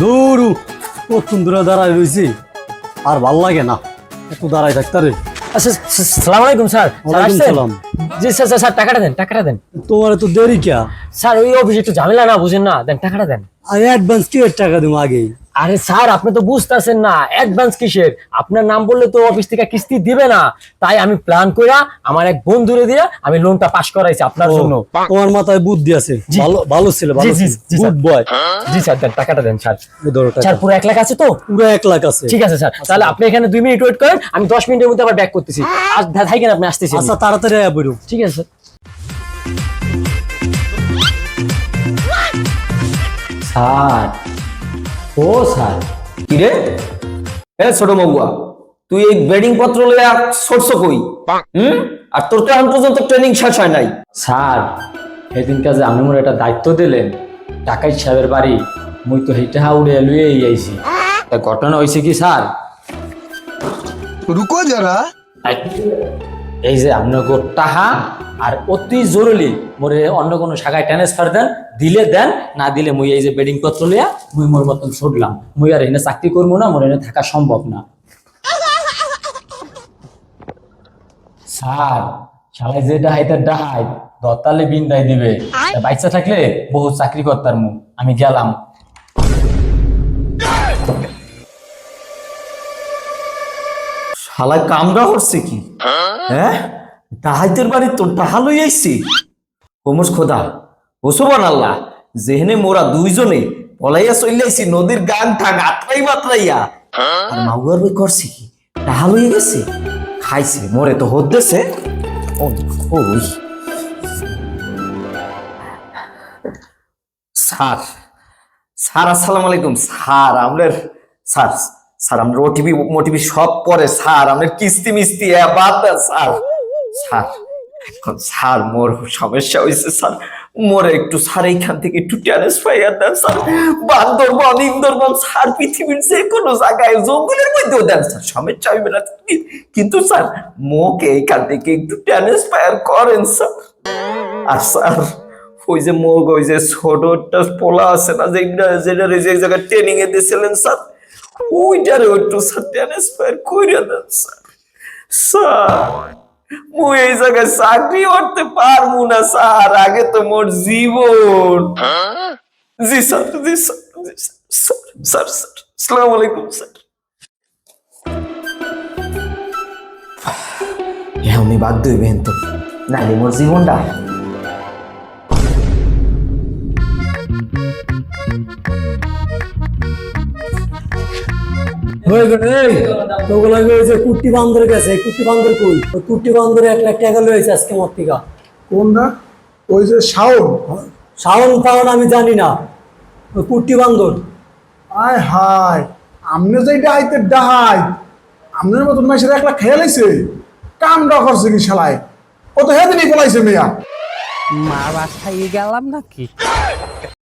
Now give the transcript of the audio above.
দৌড়ু কতক্ষণ দূরে দাঁড়ায় রয়েছি। আর ভালো লাগে না। একটু দাঁড়ায় থাকতারে আচ্ছা সালাম আলাইকুম স্যার। স্যার ওয়ালাইকুম সালাম। জি স্যার স্যার, স্যার টাকাটা দেন টাকাটা দেন। তোমার তো দেরি স্যার ওই অফিসে একটু ঝামেলা না বুঝেন না। দেন টাকাটা দেন। আমি অ্যাডভান্স কি টাকা দেবো আগে? আরে স্যার আপনি তো বুঝতেছেন না অ্যাডভান্স কিসের? আপনার নাম বললে তো অফিস থেকে কিস্তি দিবে না। তাই আমি প্ল্যান কইরা আমার এক বন্ধুরে দিয়ে আমি লোনটা পাস করাইছি আপনার জন্য। তোমার মাথায় বুদ্ধি আছে। ভালো ভালো ছিল ভালো জি, জি, জি, গুড বয় জি স্যার দেন টাকাটা দেন স্যার। স্যার পুরো এক লাখ আছে তো? পুরো এক লাখ আছে। ঠিক আছে স্যার। তাহলে আপনি এখানে দুই মিনিট ওয়েট করেন আমি দশ মিনিটের মধ্যে আবার ব্যাক করতেছি। আজ থাকেন আপনি আসতেছি আচ্ছা তাড়াতাড়ি আয়া পড়ো। ঠিক আছে স্যার ও স্যার। কি রে এ ছোট মগুয়া তুই এই বেডিং পত্র লইয়া সরছ কই? হুম? আর তোর তো এখন পর্যন্ত ট্রেনিং শেষ হয় নাই। স্যার সেদিন কাজে আমি মোর একটা দায়িত্ব দিলেন টাকাই সাহেবের বাড়ি মুই তো হেটা উড়ে লুয়ে আইছি। তা ঘটনা হয়েছে কি স্যার? রুকো যারা এই যে আপনার টাকা আর অতি জরুরি মোরে অন্য কোনো শাখায় ট্রান্সফার দেন, দিলে দেন, না দিলে মুই এই যে বেডিং পত্র লিয়া মুই মোর মতন ছুটলাম। মুই আর এনে চাকরি করব না, মোর এনে থাকা সম্ভব না। স্যার শালাই যে ডাহাইতে ডাহাই দত্তালে বিন্দাই দিবে। বাচ্চা থাকলে বহু চাকরি করতার মু, আমি গেলাম। শালায় কামড়া হচ্ছে কি? হ্যাঁ? ডাহাইতের বাড়ি তোর টাহা লই আইছি। হোমস খোদা, ও সোবান আল্লাহ যেহেনে মোরা দুইজনে পলাইয়া চলে আইছি, নদীর গান ঠাক আত্রাই বাতরাইয়া। আর মাগুয়ার বই করছে কি? টাহা লইয়া গেছে? খাইছে, মোরে তো হদ্দেছে ও ওই স্যার স্যার, আসসালামু আলাইকুম। স্যার আমাদের স্যার স্যার, আমরা ওটিপি মোটিভি সব পরে, স্যার, আমাদের কিস্তি মিস্তি স্যার। স্যার স্যার, মোর সমস্যা হয়েছে স্যার। মোরে একটু, স্যার, এইখান থেকে একটু ট্রান্সফার দেন, স্যার। বান্দরবন, ইন্দরবন, স্যার, পৃথিবীর যে কোনো জায়গায়, জঙ্গলের মধ্যেও দেন, স্যার। সমস্যা হইবে না। কিন্তু, স্যার, মোকে এইখান থেকে একটু ট্রান্সফার করেন, স্যার। আর, স্যার, ওই যে মোগ, ওই যে ছোট একটা পোলা আছে না যেটা যেটা জায়গায় ট্রেনিং এ দিয়েছিলেন, স্যার। ওইটারে একটু স্যার ট্রান্সফার করে দেন স্যার স্যার মুই এই জায়গায় চাকরি করতে পারব না স্যার আগে তো মোর জীবন জি স্যার জি স্যার স্যার স্যার স্যার আসসালামু আলাইকুম স্যার এমনি বাধ্য হইবেন তো নাহলে মোর জীবনটা হয়ে গেল তোগুলো হয়েছে কুট্টি বান্দর গেছে এই কুট্টি বান্দর কই? কুট্টি বান্দরে এক লাখ টাকা লয়েছে আজকে আমার থেকে। কোনটা? ওই যে শাওন। শাওন ফাওন আমি জানি না। কুট্টি বান্দর। আয় হায় আমনে যে ডাহাইতে ডাহাই আমনের মতন মাইসের একলা খেয়ে লাইছে। কামটা করছে কি শালায়? ও তো হেদিনই পলাইছে মেয়া। মা বাসায় গেলাম নাকি?